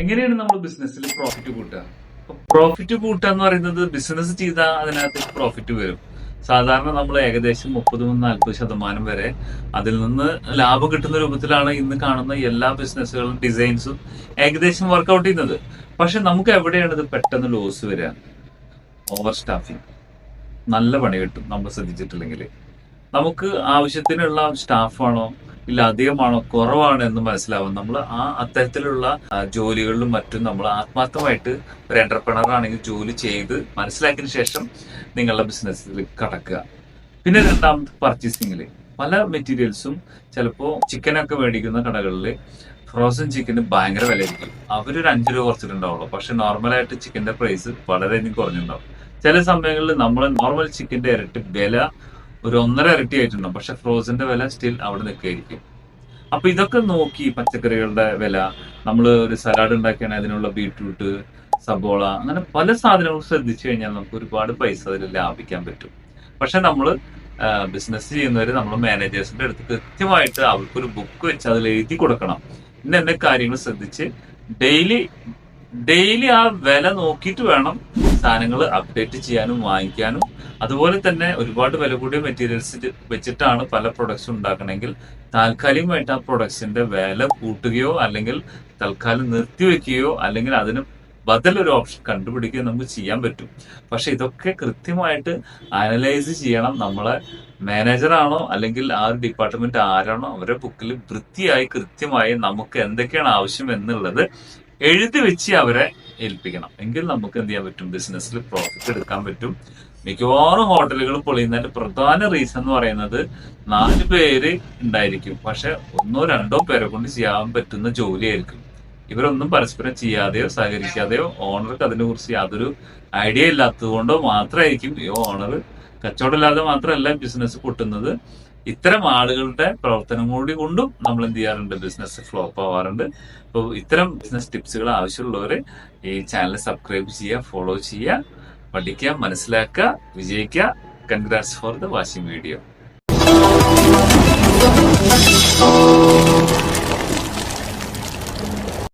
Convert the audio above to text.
എങ്ങനെയാണ് നമ്മൾ ബിസിനസ്സിൽ പ്രോഫിറ്റ് കൂട്ടുക? പ്രോഫിറ്റ് കൂട്ടുക എന്ന് പറയുന്നത് ബിസിനസ് ചെയ്താൽ അതിനകത്ത് പ്രോഫിറ്റ് വരും. സാധാരണ നമ്മൾ ഏകദേശം മുപ്പത് മുതൽ നാൽപ്പത് ശതമാനം വരെ അതിൽ നിന്ന് ലാഭം കിട്ടുന്ന രൂപത്തിലാണ് ഇന്ന് കാണുന്ന എല്ലാ ബിസിനസ്സുകളും ഡിസൈൻസും ഏകദേശം വർക്കൗട്ട് ചെയ്യുന്നത്. പക്ഷെ നമുക്ക് എവിടെയാണ് ഇത് പെട്ടെന്ന് ലോസ് വരിക? ഓവർ സ്റ്റാഫിങ് നല്ല പണി കിട്ടും നമ്മൾ ശ്രദ്ധിച്ചിട്ടില്ലെങ്കിൽ. നമുക്ക് ആവശ്യത്തിനുള്ള സ്റ്റാഫാണോ ഇല്ല അധികമാണോ? കുറവാണ് എന്ന് മനസ്സിലാവും. നമ്മൾ ആ അത്തരത്തിലുള്ള ജോലികളിലും മറ്റും നമ്മൾ ആത്മാർത്ഥമായിട്ട് ഒരു എന്റർപ്രണർ ആണെങ്കിൽ ജോലി ചെയ്ത് മനസ്സിലാക്കിയതിന് ശേഷം നിങ്ങളുടെ ബിസിനസ്സിൽ കടക്കുക. പിന്നെ രണ്ടാമത് പർച്ചേസിങ്ങിൽ പല മെറ്റീരിയൽസും ചിലപ്പോൾ ചിക്കനൊക്കെ മേടിക്കുന്ന കടകളിൽ ഫ്രോസൺ ചിക്കന് ഭയങ്കര വിലയായിരിക്കും. അവരൊരു അഞ്ച് രൂപ കുറച്ചിട്ടുണ്ടാവുള്ളൂ. പക്ഷെ നോർമലായിട്ട് ചിക്കന്റെ പ്രൈസ് വളരെയധികം കുറഞ്ഞിട്ടുണ്ടാവും. ചില സമയങ്ങളിൽ നമ്മൾ നോർമൽ ചിക്കന്റെ ഇരട്ടി വില ഒരു ഒന്നര ഇരട്ടി ആയിട്ടുണ്ടാവും. പക്ഷെ ഫ്രോസിന്റെ വില സ്റ്റിൽ അവിടെ നിൽക്കുകയായിരിക്കും. അപ്പൊ ഇതൊക്കെ നോക്കി പച്ചക്കറികളുടെ വില നമ്മൾ ഒരു സലാഡ് ഉണ്ടാക്കിയാണെങ്കിൽ അതിനുള്ള ബീട്രൂട്ട് സബോള അങ്ങനെ പല സാധനങ്ങളും ശ്രദ്ധിച്ചു കഴിഞ്ഞാൽ നമുക്ക് ഒരുപാട് പൈസ അതിൽ ലാഭിക്കാൻ പറ്റും. പക്ഷെ നമ്മൾ ബിസിനസ് ചെയ്യുന്നവർ നമ്മൾ മാനേജേഴ്സിന്റെ അടുത്ത് കൃത്യമായിട്ട് അവർക്കൊരു ബുക്ക് വെച്ച് അതിൽ എഴുതി കൊടുക്കണം. ഇന്ന എന്നെ കാര്യങ്ങൾ ശ്രദ്ധിച്ച് ഡെയിലി ഡെയിലി ആ വില നോക്കിയിട്ട് വേണം സാധനങ്ങൾ അപ്ഡേറ്റ് ചെയ്യാനും വാങ്ങിക്കാനും. അതുപോലെ തന്നെ ഒരുപാട് വില കൂടിയ മെറ്റീരിയൽസ് വെച്ചിട്ടാണ് പല പ്രൊഡക്ട്സ് ഉണ്ടാക്കണമെങ്കിൽ താൽക്കാലികമായിട്ട് ആ പ്രൊഡക്ട്സിന്റെ വില കൂട്ടുകയോ അല്ലെങ്കിൽ തൽക്കാലം നിർത്തിവെക്കുകയോ അല്ലെങ്കിൽ അതിന് ബദലൊരു ഓപ്ഷൻ കണ്ടുപിടിക്കുകയോ നമുക്ക് ചെയ്യാൻ പറ്റും. പക്ഷെ ഇതൊക്കെ കൃത്യമായിട്ട് അനലൈസ് ചെയ്യണം. നമ്മളെ മാനേജറാണോ അല്ലെങ്കിൽ ആ ഒരു ഡിപ്പാർട്ട്മെന്റ് ആരാണോ അവരുടെ ബുക്കിൽ വൃത്തിയായി കൃത്യമായി നമുക്ക് എന്തൊക്കെയാണ് ആവശ്യം എന്നുള്ളത് എഴുതി വെച്ച് അവരെ ഏൽപ്പിക്കണം. എങ്കിൽ നമുക്ക് എന്ത് ചെയ്യാൻ പറ്റും? ബിസിനസ്സിൽ പ്രോഫിറ്റ് എടുക്കാൻ പറ്റും. മിക്കവാറും ഹോട്ടലുകൾ പൊളിയുന്നതിന്റെ പ്രധാന റീസൺ എന്ന് പറയുന്നത് നാല് പേര് ഉണ്ടായിരിക്കും. പക്ഷെ ഒന്നോ രണ്ടോ പേരെ കൊണ്ട് ചെയ്യാൻ പറ്റുന്ന ജോലിയായിരിക്കും. ഇവരൊന്നും പരസ്പരം ചെയ്യാതെയോ സഹകരിക്കാതെയോ ഓണർക്ക് അതിനെ കുറിച്ച് യാതൊരു ഐഡിയ ഇല്ലാത്തത് കൊണ്ടോ മാത്രമായിരിക്കും ഈ ഓണർ കച്ചവടമില്ലാതെ മാത്രമല്ല ബിസിനസ് പൊട്ടുന്നത്. ഇത്തരം ആളുകളുടെ പ്രവർത്തനം കൂടി കൊണ്ടും നമ്മൾ എന്ത് ചെയ്യാറുണ്ട്? ബിസിനസ് ഫ്ലോപ്പ് ആവാറുണ്ട്. അപ്പോൾ ഇത്തരം ബിസിനസ് ടിപ്സുകൾ ആവശ്യമുള്ളവർ ഈ ചാനൽ സബ്സ്ക്രൈബ് ചെയ്യുക ഫോളോ ചെയ്യുക പഠിക്കുക മനസ്സിലാക്കുക വിജയിക്കുക. Congrats for the watching video